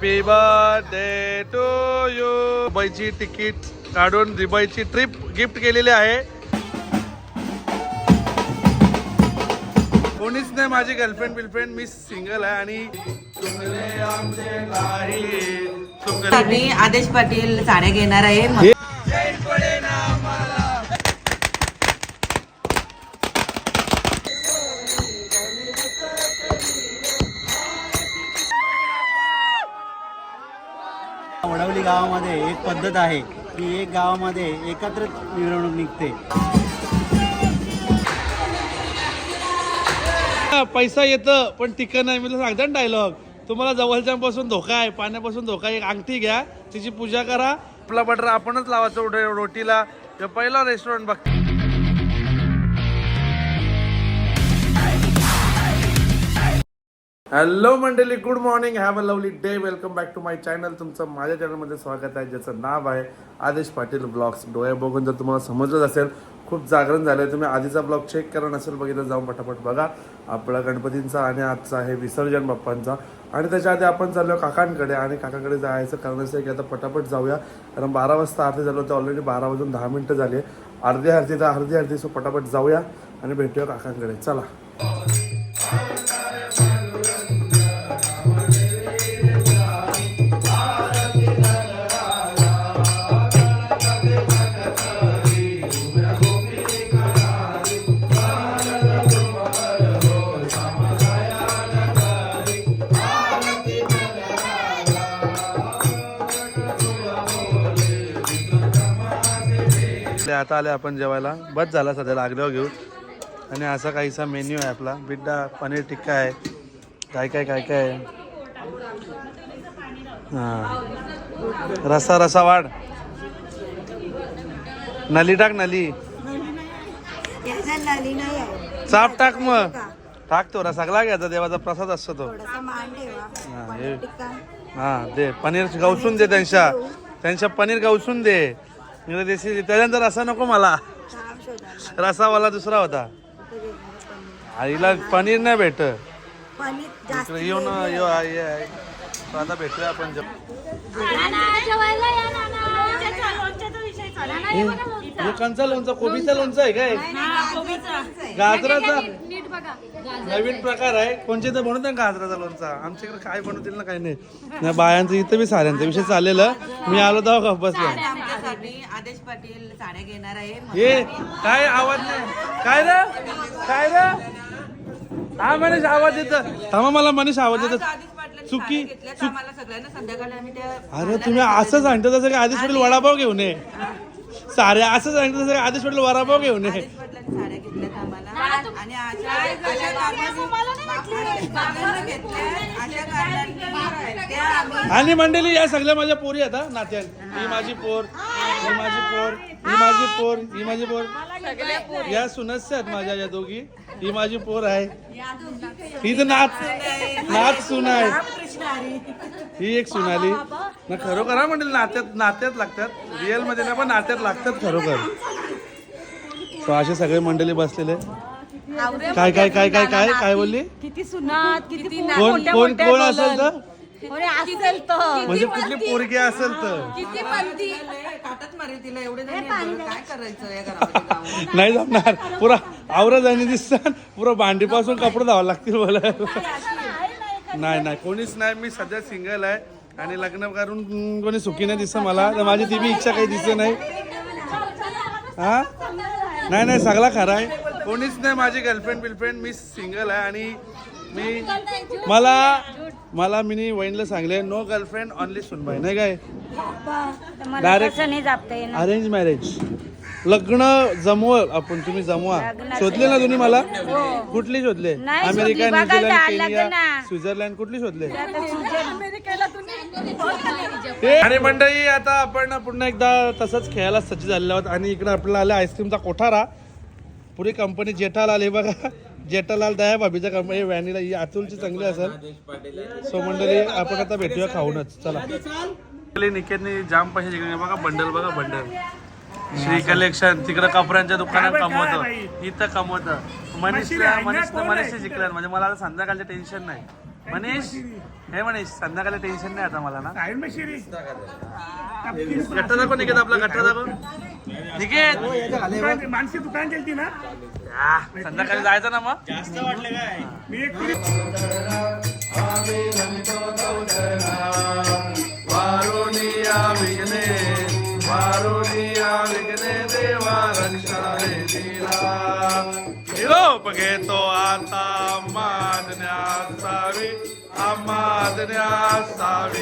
Happy birthday to you दुबईची ticket काढून दुबईची ट्रिप गिफ्ट केलेली आहे. कोणीच नाही माझी गर्लफ्रेंड बिलफ्रेंड मी सिंगल आहे आणि आदेश पाटील साड्या घेणार आहे. पद्धत आहे की एक गावामध्ये एकत्र मिरवणूक निघते. पैसा येतं पण टिकं नाही. मी सांगता ना डायलॉग तुम्हाला जवळच्यापासून धोका आहे पाण्यापासून धोका एक अंगठी घ्या तिची पूजा करा. आपला बटर आपणच लावायचं रोटीला. पहिला रेस्टॉरंट बघ. हॅलो मंडळी. Good morning have a lovely day welcome back to my channel तुमचं माझ्या चॅनलमध्ये स्वागत आहे ज्याचं नाव आहे आदेश पाटील ब्लॉग्स डोळे बघून जर तुम्हाला समजलं असेल खूप जागरण झालं आहे तुम्ही आधीचा ब्लॉग चेक करा नसेल बघितलं जाऊन पटापट बघा. आपला गणपतींचा आणि आजचा आहे विसर्जन बाप्पांचा. आणि त्याच्या आधी आपण चाललो काकांकडे. आणि काकांकडे जायचं कारण आहे की आता पटापट जाऊया. कारण बारा वाजता आरती झालं होतं ऑलरेडी बारा वाजून दहा मिनटं झाली अर्धी आरती तर अर्धी आरती सो पटापट जाऊया आणि भेटूया काकांकडे. चला. आता आले आपण जेवायला. बस झाला सध्या लागल्यावर घेऊ आणि असा काहीसा मेन्यू आहे आपला. बिड्डा पनीर टिक्का आहे. काय काय काय काय आहे? हां. रसा रसा वाढ. नली टाक नली. चाप टाक मग. टाकतो रसा सगळा घ्यायचा. देवाचा प्रसाद असतो तो. हां. हे दे. पनीर गवसून दे त्यांच्या. त्यांच्या पनीर गवसून दे. इकडे देशी त्याच्यानंतर रसा नको मला. रसावाला दुसरा होता. आईला पनीर नाही भेट येऊ आहे आहे. तो आता भेटूया आपण जेव- हे कंचा लोणचा कोबीचा लोणचा. आहे काय? गाजराचा नवीन प्रकार आहे. कोणचे तर बनवत गाजराचा लोणचा. आमच्याकडे काय बनवतील ना काही नाही. नाही बायांचं इथं बी साड्यांचा विषय चाललेलं. मी आलो तेव्हा गप्प बसलो. आमच्यासाठी आदेश पाटील साड्या घेणार आहे. हे काय आवाज नाही. काय रे? काय रे? हा मनीष आवाज येत. थांबा मला मनीष आवाज येत. चुकी तर आम्हाला सगळ्यांना संध्याकाळी आम्ही त्या अरे तुम्ही असं सांगता तसं काय आदेश पाटील वडापाव घेऊन ये. सारे असं सांगितलं सर आदेश वाटलं वडापाव घेऊन ये. आम्ही आणि मंडळी या सगळ्या माझ्या पोरी आता नात्यान. ही. माझी पोर ही माझी पोर ही. माझी पोर ही माझी पोर. या सुनस्य आहेत माझ्या या दोघी. ही माझी पोर आहे. ही तर नाच नाच सुन आहे. ही एक सुनाली ना खरोखर हा मंडळी नात्यात नात्यात लागतात. रिअलमध्ये ना पण नात्यात लागतात खरोखर. So असे सगळे मंडळी बसलेले. काय काय काय काय काय काय बोलली? किती सुनात किती कोण कोण कोण असेल तर? कोणी असेल तर. म्हणजे कुठली पोरगी असेल तर. किती म्हणती काटच मारेल तिला एवढे जण येतात. काय करायचं या घरामध्ये जाऊन? नाही जमणार. पुरा आवरा जाणी दिसतात. पुरा भांडीपासून कपडे धावा लागतील मला नाही नाही. कोणीच नाही. मी सध्या सिंगल आहे. आणि लग्न करून हम्म, कोणी सुखी नाही दिसत मला. तर माझी ती बी इच्छा काही दिसत नाही. हा? नाही नाही सगळा खरा आहे. कोणीच नाही माझी गर्लफ्रेंड बिलफ्रेंड मी सिंगल आहे आणि मी मला मला मी वहिनीला सांगले नो गर्लफ्रेंड ऑनली सुनबाई. नाही काय? डायरेक्ट अरेंज मॅरेज लग्न जमवल आपण तुम्ही जमवा. शोधले ना तुम्ही मला? कुठली शोधले? अमेरिका न्यूझीलंड केनिया लग्न. स्वित्झर्लंड कुठली शोधले? अमेरिकेला आणि मंडळी आता आपण पुन्हा एकदा तसंच खेळायला सज्ज झालेलो आहोत. आणि इकडे आपल्याला आला आईस्क्रीमचा कोठारा. पुरी कंपनी जेठालाल आहे बघा. जेठालाल दया भाभीच्या कंपनी. व्हॅनिला ही अतुलची चांगली असेल सो मंडळी आपण आता भेटूया खाऊनच. चला. निकेतने जाम पैसे बघा बंडल बघा बंडल. श्री कलेक्शन तिकडे कपड्यांच्या दुकानात कमवतं इथं कमवतं मनीष मनीष मनीष जिंकलं. म्हणजे मला आता संध्याकाळचं टेन्शन नाही. मनीष? हे म्हणे संध्याकाळी टेन्शन नाही आता मला ना. गट्टा दाखव निकेत आपला गट्टा दाखव. निकेत! मानसी दुकान गेलती ना? संध्याकाळी जायचं ना मग? जास्त वाटलं काय? मी एक वारुणिया विघ्ने देवा रक्षा रे दिला निरोप घेतो आता आम्हादन्यासावी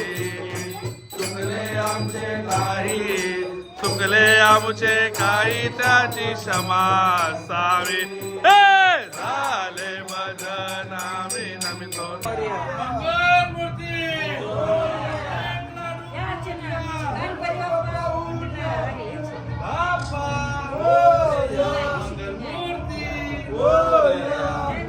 चुकले आमचे काही चुकले आमचे काही त्याची क्षमा असावी झाले भजन आम्ही नमितो Oh, yeah.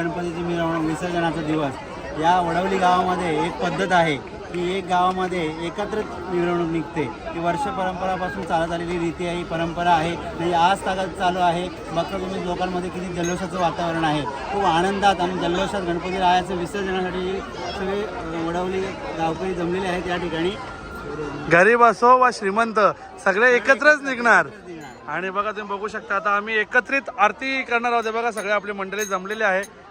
गणपतीची मिरवणूक विसर्जनाचा दिवस. या वडवली गावामध्ये एक पद्धत आहे की एक गावामध्ये एकत्रित मिरवणूक निघते. ती वर्ष परंपरापासून चालत आलेली रीती आहे ही परंपरा आहे. म्हणजे आज ताकद चालू आहे. बघता तुम्ही लोकांमध्ये किती जल्लोषाचं वातावरण आहे. खूप आनंदात आणि जल्लोषात गणपती रायाचं विसर्जनासाठी सगळे वडवली गावकरी जमलेले आहेत या ठिकाणी. गरीब असो वा श्रीमंत सगळे एकत्रच निघणार. आणि बघा तुम्ही बघू शकता आता आम्ही एकत्रित आरती करणार आहोत. बघा सगळे आपली मंडळी जमलेली आहे.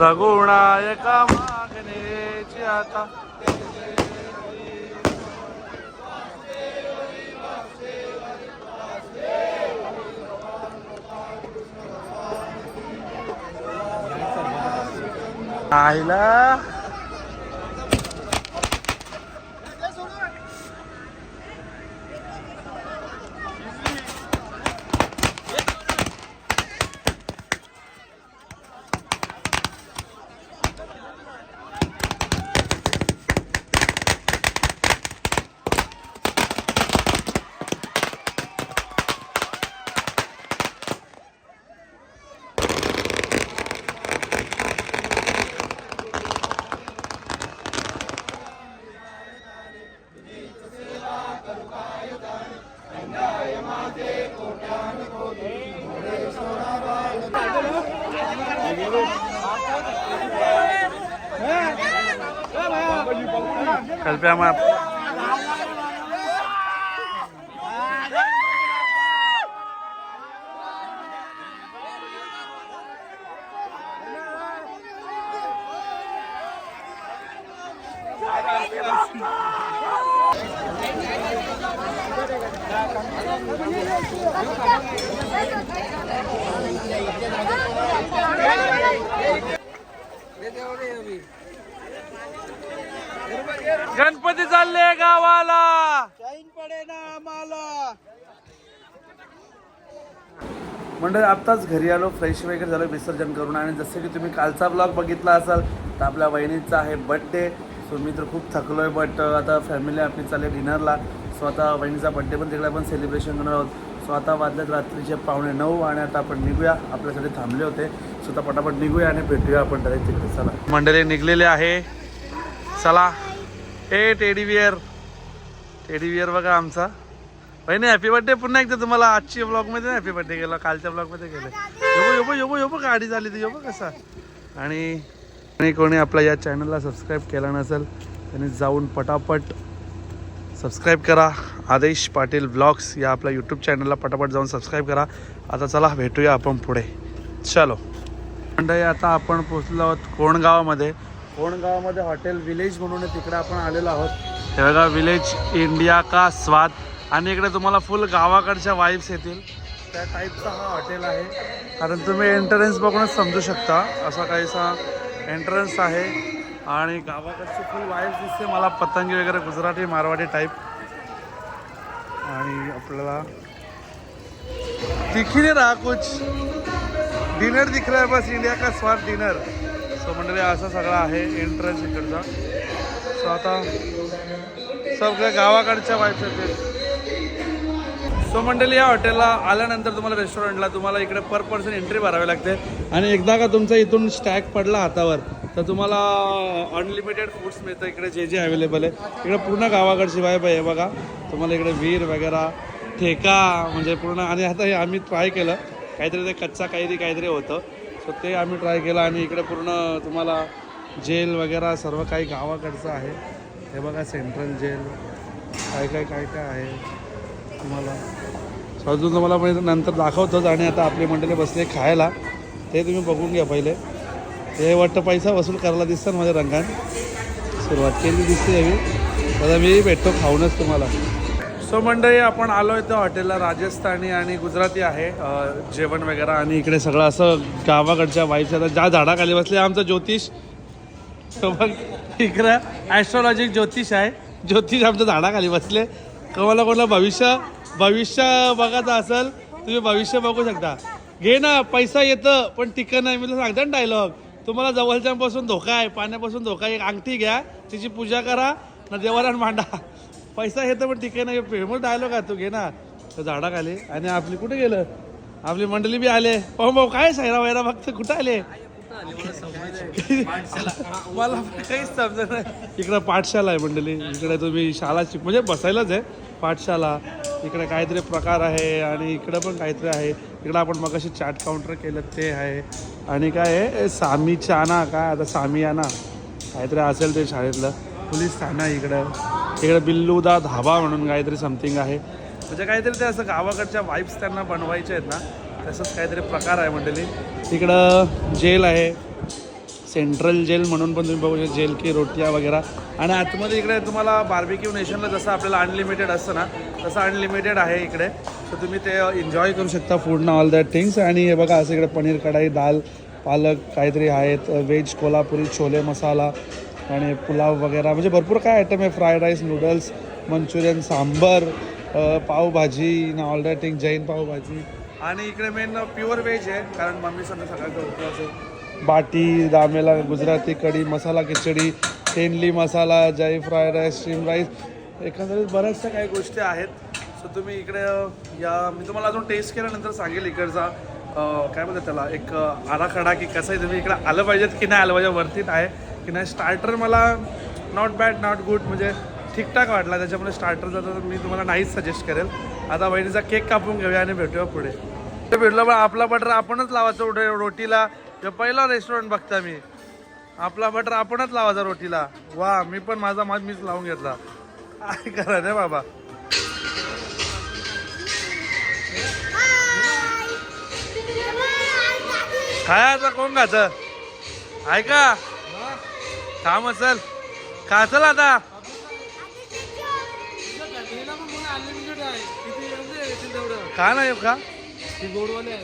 रघुनायका मागण्याची आता आईला कल्प्या मग गणपती चालले गावाला. मंडळी आत्ताच घरी आलो. फ्रेश वगैरे झालं विसर्जन करून आणि जसं की तुम्ही कालचा ब्लॉग बघितला असाल तर आपल्या वहिनीचा आहे बड्डे सो मी तर खूप थकलो आहे बट आता फॅमिली आपली चालली डिनरला सो आता वहिनीचा बड्डे पण तिकडे आपण सेलिब्रेशन करणार आहोत. सो आता वाजल्यात रात्रीचे पावणे नऊ आणि आता आपण निघूया. आपल्यासाठी थांबले होते. सो आता पटापट निघूया आणि भेटूया आपण डायरेक्ट तिकडे. चला. मंडळी निघलेले आहे. चला. ए टेडी बिअर टेडी बिअर बघा आमचा. नाही हॅपी बर्थडे पुन्हा एकदा तुम्हाला. आजच्या ब्लॉगमध्ये हॅपी बर्थडे गेला कालच्या ब्लॉगमध्ये गेलं योबो योबो योबो योबो गाडी झाली ती योबो कसा. आणि आणि कोणी आपल्या या चॅनलला सबस्क्राईब केला नसेल त्यांनी जाऊन पटापट सबस्क्राईब करा. आदेश पाटील ब्लॉग्स या आपल्या यूट्यूब चॅनलला पटापट जाऊन सबस्क्राईब करा. आता चला भेटूया आपण पुढे. चलो. मंडळी आता आपण पोचलो आहोत कोणगावामध्ये कोणगावामध्ये हॉटेल विलेज म्हणून तिकडे आपण आलेलो आहोत. हे बघा विलेज इंडिया का स्वाद? आणि इकडे तुम्हाला फुल गावाकडच्या वाईब्स येतील. त्या टाईपचा हा हॉटेल आहे. कारण तुम्ही एंट्रन्स बघूनच समजू शकता. असा काहीसा एंट्रन्स आहे. आणि गावाकडची फुल वाईब्स दिसते. मला पतंगी वगैरे गुजराती मारवाडी टाईप आणि आपल्याला दिखी नाही रहा कुछ डिनर दिख रहा है बस. इंडिया का स्वाद डिनर सो मंडळी असा सगळा आहे एंट्रन्स इकडचा. सो आता सगळ्या गावाकडच्या वाईफ येतील. सो मंडळी या हॉटेलला आल्यानंतर तुम्हाला रेस्टॉरंटला तुम्हाला इकडे पर पर्सन एंट्री भरावी लागते. आणि एकदा का तुमचा इथून स्टॅक पडला हातावर तर तुम्हाला अनलिमिटेड फूड्स मिळतं. इकडे जे जे अवेलेबल आहे. इकडे पूर्ण गावाकडची वाईब आहे. बघा तुम्हाला इकडे वीर वगैरे ठेका म्हणजे पूर्ण. आणि आता हे आम्ही ट्राय केलं. काहीतरी ते कच्चा काहीतरी काहीतरी होतं. सो ते आम्ही ट्राय केलं. आणि इकडे पूर्ण तुम्हाला जेल वगैरे सर्व काही गावाकडचं आहे. हे बघा सेंट्रल जेल काय काय काय काय आहे तुम्हाला? सो अजून तुम्हाला म्हणजे नंतर दाखवतोच आणि आता आपली मंडळी बसले खायला. ते तुम्ही बघून घ्या पहिले. ते वाटतं पैसा वसूल करायला दिसतं माझ्या रंगात सुरुवात केली दिसते मी आता मी भेटतो खाऊनच तुम्हाला. सो मंडळी आपण आलो आहे त्या हॉटेलला. राजस्थानी आणि गुजराती आहे. जेवण वगैरे आणि इकडे सगळं असं गावाकडच्या वाईफ आता ज्या झाडाखाली बसले आमचं ज्योतिष. तो बघ इकडं ॲस्ट्रॉलॉजी ज्योतिष आहे. ज्योतिष आमच्या झाडाखाली बसले. कोणाला कोणाला भविष्य भविष्य बघायचं असेल तुम्ही भविष्य बघू शकता. घे ना पैसा येतं पण टिकं नाही. मी तुला सांगता ना डायलॉग तुम्हाला जवळच्यापासून धोका आहे पाण्यापासून धोका आहे. एक अंगठी घ्या तिची पूजा करा ना देवाला मांडा. पैसा येतं पण ठीक आहे ना फेमस डायलॉग आहे तू घे ना. तर झाडाखाली. आणि आपली कुठे गेलं? आपली मंडळी बी आले. पाहू भाऊ काय सायरा वैरा फक्त कुठं आले? मला काहीच समजत नाही. इकडं पाठशाला आहे मंडळी. इकडे तुम्ही शाळा शिक म्हणजे बसायलाच आहे. पाठशाला. इकडे काहीतरी प्रकार आहे आणि इकडं पण काहीतरी आहे. इकडं आपण मग चाट काउंटर केलं ते आहे. आणि काय आहे? सामी चाना काय? आता सामियाना. काहीतरी असेल ते शाळेतलं. पोलीस ठाणा इकडं. इकडं बिल्लूदा धाबा म्हणून काहीतरी समथिंग आहे. म्हणजे काहीतरी ते असं गावाकडच्या वाईब्स त्यांना बनवायचे आहेत ना तसंच काहीतरी प्रकार आहे मंडळी. इकडं जेल आहे. सेंट्रल जेल म्हणून पण तुम्ही बघू शकता जेल की रोटिया वगैरे. आणि आतमध्ये इकडे तुम्हाला बार्बिक्यू नेशनला जसं आपल्याला अनलिमिटेड असतं ना तसं अनलिमिटेड आहे इकडे. तर तुम्ही ते एन्जॉय करू शकता फूड ना ऑल दॅट थिंग्स आणि हे बघा असं इकडे पनीर कढाई दाल पालक काहीतरी आहेत. व्हेज कोल्हापुरी छोले मसाला आणि पुलाव वगैरे. म्हणजे भरपूर काय आयटम आहे. Fried rice noodles manchurian sambar pav bhaji ना all that thing Jain pav bhaji. आणि इकडे मेन प्युअर व्हेज आहे. कारण मम्मी सगळं सकाळचं उपवास आहे बाटी दामेला गुजराती कढी मसाला खिचडी तेंडली मसाला जय फ्राय राईस स्टीम राईस एकंदरीत बऱ्याचशा काही गोष्टी आहेत. सो तुम्ही इकडे या मी तुम्हाला अजून टेस्ट केल्यानंतर सांगेल इकडचा. काय म्हणतात त्याला? एक आराखडा की कसंही तुम्ही इकडे आलं पाहिजेत की नाही आलं पाहिजे वर्थित आहे. की नाही स्टार्टर मला नॉट बॅड नॉट गुड म्हणजे ठीकठाक वाटला. त्याच्यामुळे स्टार्टरचा तर मी तुम्हाला नाहीच सजेस्ट करेल. आता बहिणीचा केक कापून घेऊया आणि भेटूया पुढे. ते भेटलं पण आपला बटर आपणच लावायचं रो- रोटीला. पहिला रेस्टॉरंट बघता मी. आपला बटर आपणच लावायचा रोटीला. वा मी पण माझा माज मीच लावून घेतला. काय करा रे बाबा? खायचा कोण खात? ऐका. थांब असल. का चल आता? का नाही हो का? गोडवाले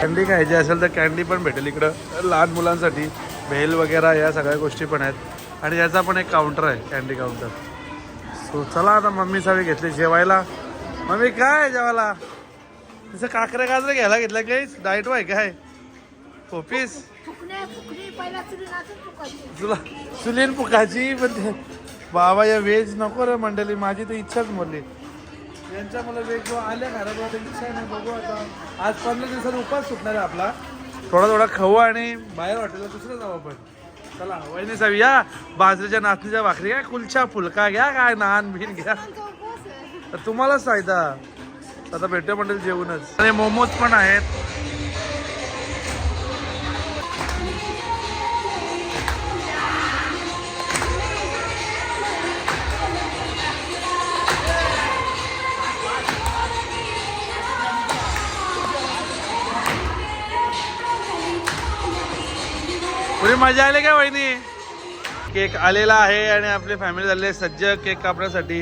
कॅन्डी खायची असेल तर कॅन्डी पण भेटेल इकडं. लहान मुलांसाठी भेल वगैरे या सगळ्या गोष्टी पण आहेत. आणि याचा पण एक काउंटर आहे कॅन्डी काउंटर सो चला आता मम्मी सगळी घेतली जेवायला. मम्मी काय जेवायला? तसं काकऱ्या काजरे घ्यायला घेतलं काही डाएट वाय काय? ऑफिस तुला चुलीन पुकाची पण बाबा या व्हेज नको रे मंडळी माझी तर इच्छाच मोरली यांच्या मला वेग जो आल्या घरात इच्छा नाही बघू आता. आज पंधरा दिवसात उपास सुटणार आहे आपला. थोडा थोडा खाऊ आणि बाहेर हॉटेलला दुसरं जाऊ आपण. चला वहिनी साहेब या बाजरीच्या नाचणीच्या भाकरी घ्या कुलच्या फुलका घ्या काय नान बिन घ्या. तर तुम्हालाच फायदा. आता भेटूया मंडळी जेवूनच. आणि मोमोज पण आहेत. अरे मजा आली का वहिनी? केक आलेला आहे आणि आपली फॅमिली झाली सज्ज केक कापण्यासाठी.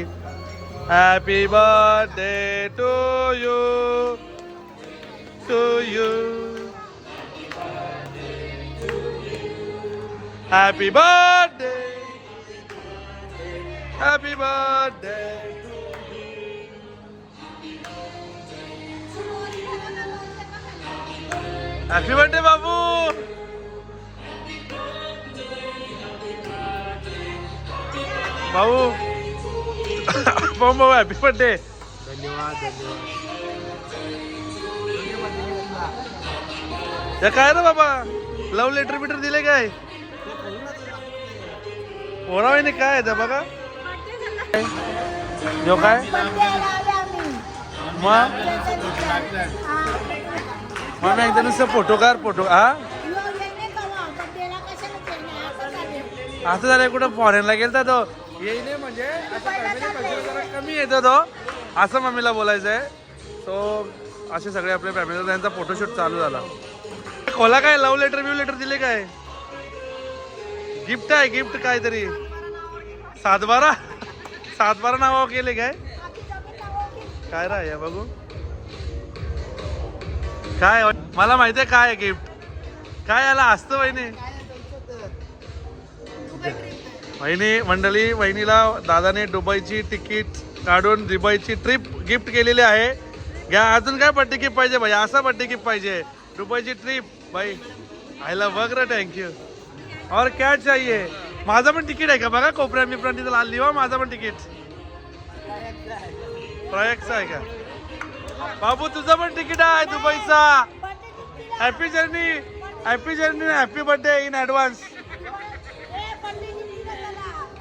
Happy birthday to you to you happy birthday happy birthday happy birthday बाबू भाऊ भाऊ हॅपी बर्थडे धन्यवाद काय रे बाबा लव लेटर बिटर दिले काय ओरावाने काय आहे बघा जो काय मग मग एकदा नुसतं फोटो काढ फोटो हा असं झालं कुठं फॉरेनला गेलता तो येईने म्हणजे आता family function जरा कमी येतो तो असं मम्मीला बोलायचं आहे तो असे सगळे आपल्या फॅमिली त्यांचा फोटोशूट चालू झाला. खोला काय लव्ह लेटर बिव लेटर दिले काय? गिफ्ट आहे गिफ्ट काहीतरी. सातबारा? सातबारा नाव केले काय? काय राय बघू काय? मला माहिती आहे काय गिफ्ट काय याला असतं वहिनी? वहिनी मंडळी वहिनीला दादाने दुबईची तिकीट काढून दुबईची ट्रिप गिफ्ट केलेली आहे. घ्या अजून काय बड्डे गिफ्ट पाहिजे भाई? असा बड्डे गिफ्ट पाहिजे. दुबईची ट्रिप भाई आयला बघ रे थँक्यू और क्या चाहिए? माझं पण तिकीट आहे का? बघा कोपऱ्या बिपऱ्या तिथं लाल लिहा माझं पण तिकीट. प्रयागचं आहे का? बाबू तुझं पण तिकीट आहे दुबईचा. Happy journey happy journey happy birthday in advance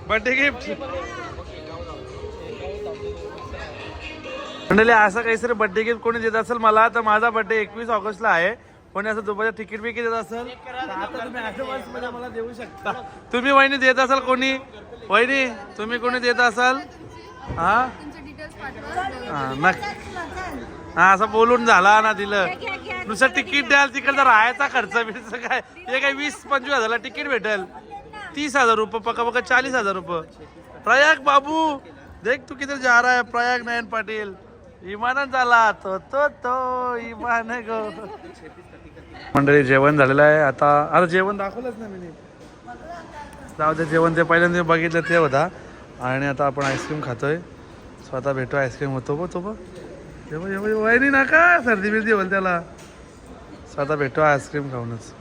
birthday gift. मंडळी असं काहीतरी बर्थडे गिफ्ट कोणी देत असेल मला तर माझा बर्थडे एकवीस ऑगस्टला आहे. कोणी असं दुबईचं तिकीट बिकीट देत असेल तर आता तुम्ही मध्ये मला देऊ शकता. तुम्ही वहिनी देत असाल कोणी? वहिनी तुम्ही कोणी देत असाल? हा? हा नक्की. हा असं बोलून झाला ना दिलं. नुसतं तिकीट द्याल तिकडचा राहायचा खर्च बिर्च काय? हे काय वीस पंचवीस हजारला तिकीट भेटेल. तीस हजार रुपये पक्का पक्का चालीस हजार रुपये. प्रयाग बाबू देख तू किधर जा रहा है प्रयाग नयन पाटील. इमानात झाला तो तो तो इमान गो. मंडळी जेवण झालेलं आहे. आता अरे जेवण दाखवलंच ना मी. जाऊ दे जेवण ते पहिल्यांदा बघितलं ते होता. आणि आता आपण आईस्क्रीम खातोय. स्वतः भेटतो आईस्क्रीम होतो बघ तो बघ. जेव्हा जेव्हा वहिनी नका सर्दी बिर्दी बोल त्याला. स्वतः भेटतो आईस्क्रीम खाऊनच.